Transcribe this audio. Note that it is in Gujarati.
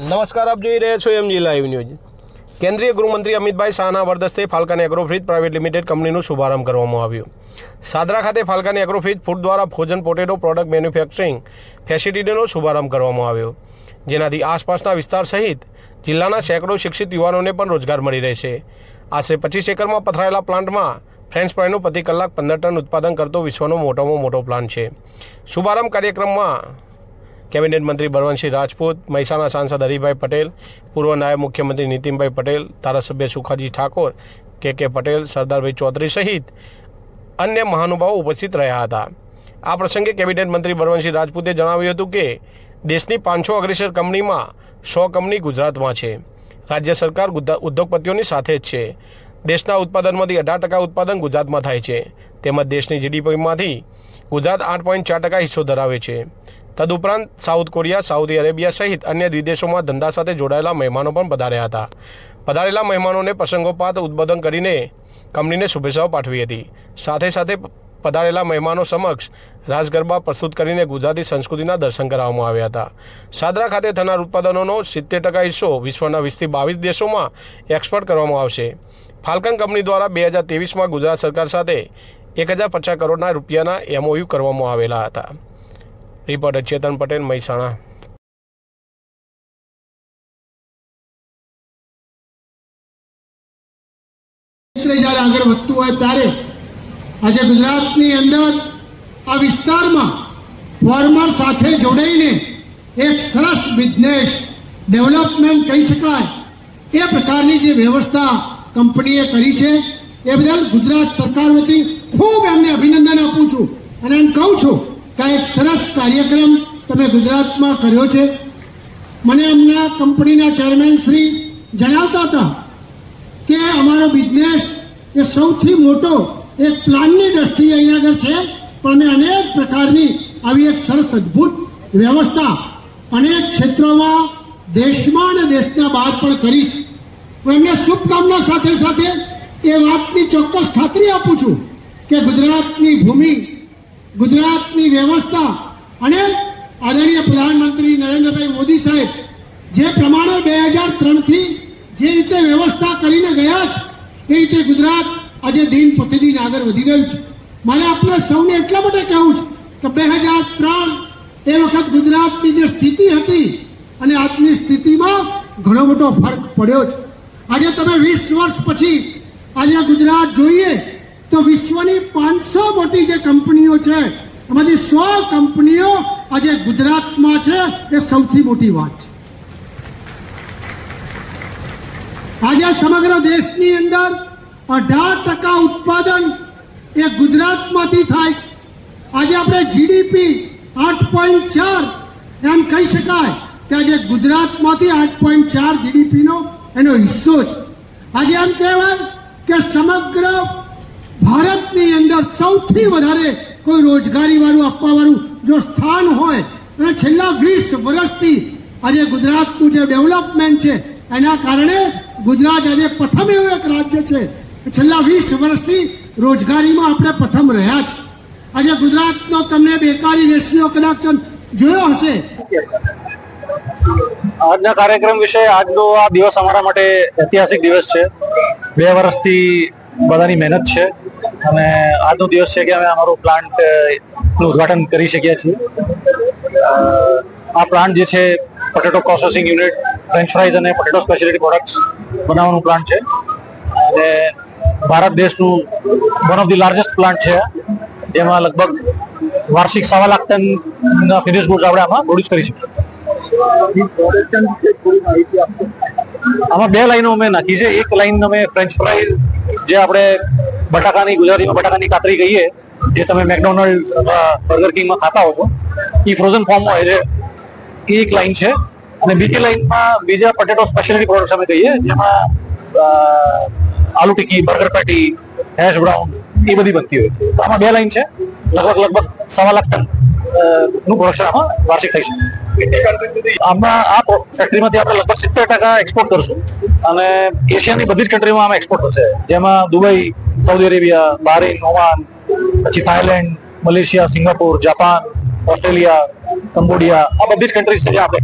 નમસ્કાર, આપ જોઈ રહ્યા છો એમજી લાઈવ ન્યૂઝ કેન્દ્રીય ગૃહમંત્રી અમિતભાઈ શાહના વરદસ્તે ફાલ્કન એગ્રોફ્રીજ પ્રાઇવેટ લિમિટેડ કંપનીનો શુભારંભ કરવામાં આવ્યો. સાદરા ખાતે ફાલ્કન એગ્રોફ્રીજ ફૂડ દ્વારા ભોજન પોટેટો પ્રોડક્ટ મેન્યુફેક્ચરિંગ ફેસિલિટીનો શુભારંભ કરવામાં આવ્યો. જેનાથી આસપાસના વિસ્તાર સહિત જિલ્લાના સેંકડો શિક્ષિત યુવાનોને પણ રોજગાર મળી રહેશે. આશરે પચીસ એકરમાં પથરાયેલા પ્લાન્ટમાં ફ્રેન્ચ ફ્રાઈનું પ્રતિ કલાક પંદર ટન ઉત્પાદન કરતો વિશ્વનો મોટામાં મોટો પ્લાન્ટ છે. શુભારંભ કાર્યક્રમમાં કેબિનેટ મંત્રી બળવંતસિંહ રાજપૂત, મહેસાણા સાંસદ હરિભાઈ પટેલ, પૂર્વ નાયબ મુખ્યમંત્રી નીતિનભાઈ પટેલ, ધારાસભ્ય સુખાજી ઠાકોર, કે કે પટેલ, સરદારભાઈ ચૌધરી સહિત અન્ય મહાનુભાવો ઉપસ્થિત રહ્યા હતા. આ પ્રસંગે કેબિનેટ મંત્રી બળવંતસિંહ રાજપૂતે જણાવ્યું હતું કે, દેશની પાંચસો અગ્રેસર કંપનીમાં સો કંપની ગુજરાતમાં છે. રાજ્ય સરકાર ઉદ્યોગપતિઓની સાથે જ છે. દેશના ઉત્પાદનમાંથી અઢાર ટકા ઉત્પાદન ગુજરાતમાં થાય છે. તેમજ દેશની જીડીપીમાંથી ગુજરાત આઠ પોઈન્ટ ચાર ટકા હિસ્સો ધરાવે છે. તદુપરાંત સાઉથ કોરિયા, સાઉદી અરેબિયા સહિત અન્ય વિદેશોમાં ધંધા સાથે જોડાયેલા મહેમાનો પણ પધાર્યા હતા. પધારેલા મહેમાનોને પ્રસંગોપાત ઉદ્બોધન કરીને કંપનીને શુભેચ્છાઓ પાઠવી હતી. સાથે સાથે પધારેલા મહેમાનો સમક્ષ રાજગરબા પ્રસ્તુત કરીને ગુજરાતી સંસ્કૃતિના દર્શન કરાવવામાં આવ્યા હતા. સાદરા ખાતે થનાર ઉત્પાદનોનો સિત્તેર ટકા હિસ્સો વિશ્વના વીસથી બાવીસ દેશોમાં એક્સપોર્ટ કરવામાં આવશે. ફાલ્કન કંપની દ્વારા બે હજાર તેવીસમાં ગુજરાત સરકાર સાથે એક હજાર પચાસ કરોડના રૂપિયાના એમઓયુ કરવામાં આવેલા હતા. રિપોર્ટર ચેતન પટેલ, મહેસાણા. જ્યારે આગળ વધતું હોય ત્યારે આજે ગુજરાતની અંદર આ વિસ્તારમાં ફોર્મર સાથે જોડાઈને એક સરસ બિઝનેસ ડેવલપમેન્ટ કહી શકાય, એ પ્રકારની જે વ્યવસ્થા કંપનીએ કરી છે, એ બદલ ગુજરાત સરકાર વતી ખૂબ એમને અભિનંદન આપું છું. અને એમ કહું છું કે એક સરસ કાર્યક્રમ તમે ગુજરાતમાં કર્યો છે. મને અમના કંપનીના ચેરમેન શ્રી જણાવતા હતા કે અમારો બિઝનેસ એ સૌથી મોટો એક પ્લાનની દ્રષ્ટિએ અહીંયા આગળ છે. પણ અમે અનેક પ્રકારની આવી એક સરસ અદ્ભુત વ્યવસ્થા અનેક ક્ષેત્રોમાં દેશમાં અને દેશના બહાર પણ કરી છે. હું એમને શુભકામના સાથે સાથે એ વાતની ચોક્કસ ખાતરી આપું છું કે ગુજરાતની ભૂમિ ગુજરાતની વ્યવસ્થા અને આદરણીય પ્રધાનમંત્રી નરેન્દ્રભાઈ મોદી સાહેબ, જે પ્રમાણે બે હજાર ત્રણથી જે રીતે વ્યવસ્થા કરીને ગયા છે એ રીતે ગુજરાત આજે દિન પ્રતિદિન આગળ વધી રહ્યું છે. મારે આપણે સૌને એટલા માટે કહેવું છે કે બે હજાર ત્રણ એ વખત ગુજરાતની જે સ્થિતિ હતી અને આજની સ્થિતિમાં ઘણો મોટો ફરક પડ્યો છે. આજે તમે વીસ વર્ષ પછી આજે ગુજરાત જોઈએ તો વિશ્વની પાંચસો મોટી જે કંપનીઓ છે, એમાંથી સો કંપનીઓ આજે ગુજરાતમાં છે, એ સૌથી મોટી વાત છે. આજે સમગ્ર દેશની અંદર અઢાર ટકા ઉત્પાદન એ ગુજરાતમાંથી થાય છે. આજે આપણે જીડીપી આઠ પોઈન્ટ ચાર એમ કહી શકાય કે આજે ગુજરાતમાંથી આઠ પોઈન્ટ ચાર જીડીપીનો એનો હિસ્સો છે. આજે એમ કહેવાય કે સમગ્ર ભારતની અંદર સૌથી વધારે કોઈ રોજગારી વાળું આપવા વાળું જો સ્થાન હોય, અને છેલ્લા વીસ વર્ષથી આજે ગુજરાતનું જે ડેવલપમેન્ટ છે, એના કારણે ગુજરાત આજે પ્રથમ એવું એક રાજ્ય છે. છેલ્લા વીસ વર્ષથી રોજગારીમાં આપણે પ્રથમ રહ્યા છે આજે ગુજરાતનો તમને બેકારી રેશિયો કદાચ જોયો હશે. આજના કાર્યક્રમ વિશે આજનો આ દિવસ અમારા માટે ઐતિહાસિક દિવસ છે. બે વર્ષથી બધાની મહેનત છે. અને આજનો દિવસ છે કે અમે અમારું પ્લાન્ટનું ઉદ્ઘાટન કરી શક્યા છીએ. આ પ્લાન્ટ જે છે potato processing unit French fries અને પોટેટો સ્પેશિયાલિટી પ્રોડક્ટ્સ બનાવવાનું પ્લાન્ટ છે. અને ભારત દેશનું one of the largest plant છે જેમાં લગભગ વાર્ષિક સવા લાખ ટન ફિનિશ ગુડ્સ આપણે આમાં પ્રોડ્યુસ કરી શકીએ. આમાં બે લાઈનો અમે નાખી છે. એક લાઈન અમે ફ્રેન્ચ ફ્રાઈ જે આપણે બટાકાની ગુજરાતીમાં બટાકાની કાતરી કહીએ, જે તમે મેકડોનલ્ડ બર્ગર કિંગમાં ખાતા હો છો એ ફ્રોઝન ફોર્મમાં હોય છે. એ એક લાઈન છે. અને બીજી લાઈનમાં બીજા પટેટો સ્પેશિયલિટી પ્રોડક્ટ અમે કહીએ, જેમાં aloo tikki, burger patty hash brown એ બધી બનતી હોય તો આમાં બે લાઈન છે. લગભગ લગભગ સવા લાખ ટનનું પ્રોડક્શન આમાં વાર્ષિક થઈ શકે આમાં આ ફેક્ટરીમાંથી આપણે લગભગ સિત્તેર ટકા એક્સપોર્ટ કરશું. અને એશિયાની બધી જ કન્ટ્રીમાં આમાં એક્સપોર્ટ થશે. જેમાં Dubai Saudi Arabia Bahrain Oman, પછી Thailand Malaysia, Singapore, Japan, Australia, Cambodia, આ બધી જ કન્ટ્રીઝ છે જે આપણે